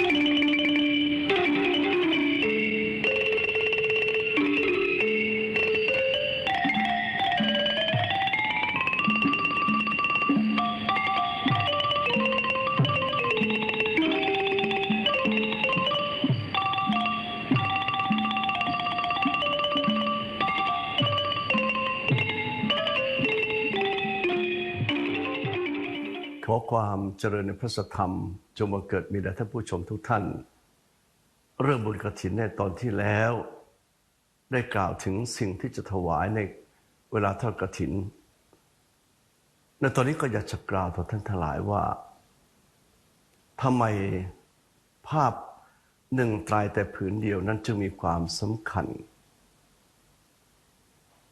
me. ขอความเจริญในพระสธรรม จงบังเกิดมีแด่ท่านผู้ชมทุกท่าน เรื่องบุญกฐินในตอนที่แล้ว ได้กล่าวถึงสิ่งที่จะถวายในเวลาทอดกฐินในตอนนี้ก็อยากจะกล่าวต่อท่านทั้งหลายว่าทำไมภาพหนึ่งตรายแต่ผืนเดียวนั้นจึงมีความสำคัญ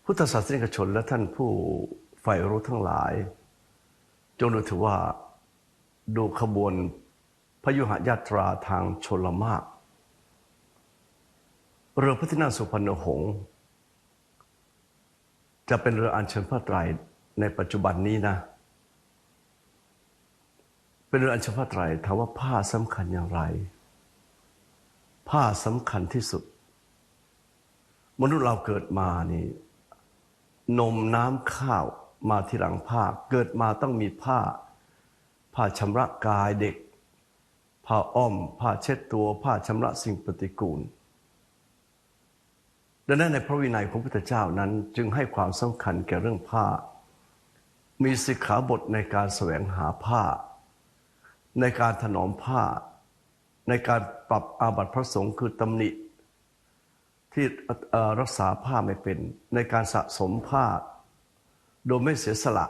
พุทธศาสนิกชนและท่านผู้ใฝ่รู้ทั้งหลาย จงดูถือว่าดูขบวนพยุหยาตราทางชลมากเรือพระที่นั่งสุพรรณหงษ์จะเป็นเรืออัญเชิญพระไตรในปัจจุบันนี้นะ เป็นเรืออัญเชิญพระไตรถามว่าผ้าสำคัญอย่างไร ผ้าสำคัญที่สุด มนุษย์เราเกิดมานี่ นมน้ำข้าว มาทีหลังผ้า เกิดมาต้องมีผ้า ผ้าชำระกายเด็ก ผ้าอ้อม ผ้าเช็ดตัว ผ้าชำระสิ่งปฏิกูล ดังนั้นในพระวินัยของพระพุทธเจ้านั้นจึงให้ความสำคัญแก่เรื่องผ้า มีสิกขาบทในการแสวงหาผ้า ในการถนอมผ้า ในการปรับอาบัติพระสงฆ์คือตำหนิที่รักษาผ้าไม่เป็น ในการสะสมผ้า โดยไม่เสียสละ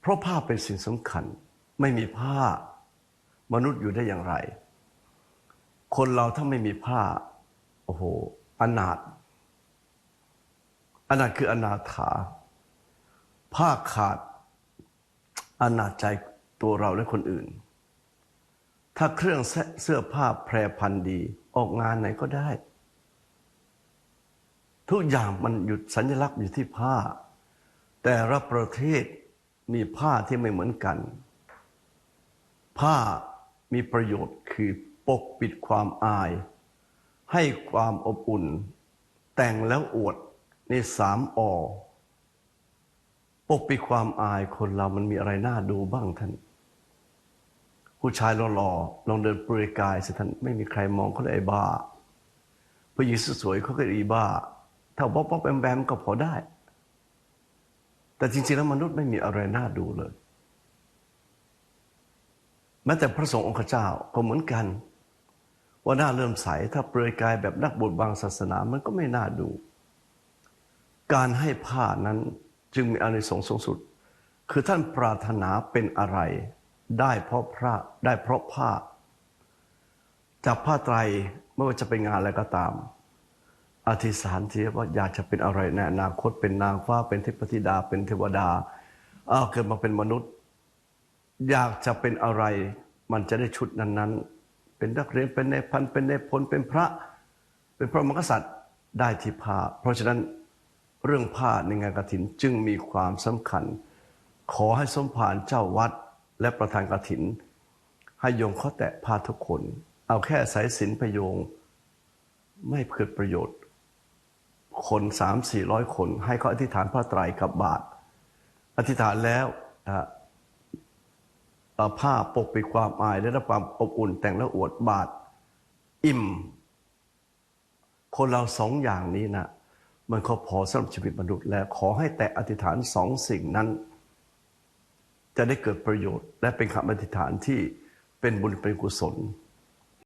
เพราะผ้าเป็นสิ่งสำคัญ ไม่มีผ้ามนุษย์อยู่ได้อย่างไร คนเราถ้าไม่มีผ้า โอ้โห อนาถอนาถคืออนาถา ผ้าขาด อนาจใจตัวเราและคนอื่น ถ้าเครื่องเสื้อผ้าแพรพันดี ออกงานไหนก็ได้ ทุกอย่างมันหยุดสัญลักษณ์อยู่ที่ผ้า แต่ละประเทศมีผ้าที่ไม่เหมือนกัน ผ้ามีประโยชน์คือปกปิดความอาย ให้ความอบอุ่น แต่งแล้วอวดในสามอปกปิดความอายคนเรามันมีอะไรน่าดูบ้างท่าน ผู้ชายหล่อๆลองเดินเปลือยกายสิท่านไม่มีใครมองเขาเลยไอ้บ้าผู้หญิงสวยๆเขาก็อีบ้า ถ้าบ๊อบบ๊อบแบมแบมก็พอได้ แต่จริงๆแล้วมนุษย์ไม่มีอะไรน่าดูเลย แม้แต่พระสงฆ์องค์เจ้าก็เหมือนกัน ว่าหน้าเริ่มใสถ้าเปลือยกายแบบนักบวชบางศาสนามันก็ไม่น่าดู การให้ผ้านั้นจึงมีอานิสงส์สูงสุด คือท่านปรารถนาเป็นอะไร ได้เพราะพระได้เพราะผ้า จากผ้าไตรไม่ว่าจะเป็นงานอะไรก็ตาม อธิษฐานที่ว่าอยากจะเป็นอะไรในอนาคตเป็นนางฟ้าเป็นเทพธิดาเป็นเทวดาอ้าวเกิดมาเป็นมนุษย์ อยากจะเป็นอะไร มันจะได้ชุดนั้นๆ เป็นนักเรียนเป็นในพันเป็นในพลเป็นพระ เป็นพระมหากษัตริย์ได้ที่ผ้า เพราะฉะนั้นเรื่องผ้าในงานกฐินจึงมีความสำคัญ ขอให้สมภารเจ้าวัดและประธานกฐิน ให้โยงข้อแตะผ้าทุกคน เอาแค่สายสินประโยง ไม่เกิดประโยชน์ คนสามสี่ร้อยคน ให้เขาอธิษฐานพระไตรกับบาท อธิษฐานแล้วผ้าปกปิดความอายและรับความอบอุ่นแต่งแล้วอวดบาท อิ่ม คนเราสองอย่างนี้นะมันก็พอสำหรับชีวิตมนุษย์แล้วขอให้แต่อธิษฐานสองสิ่งนั้น จะได้เกิดประโยชน์ และเป็นคำอธิษฐานที่เป็นบุญเป็นกุศล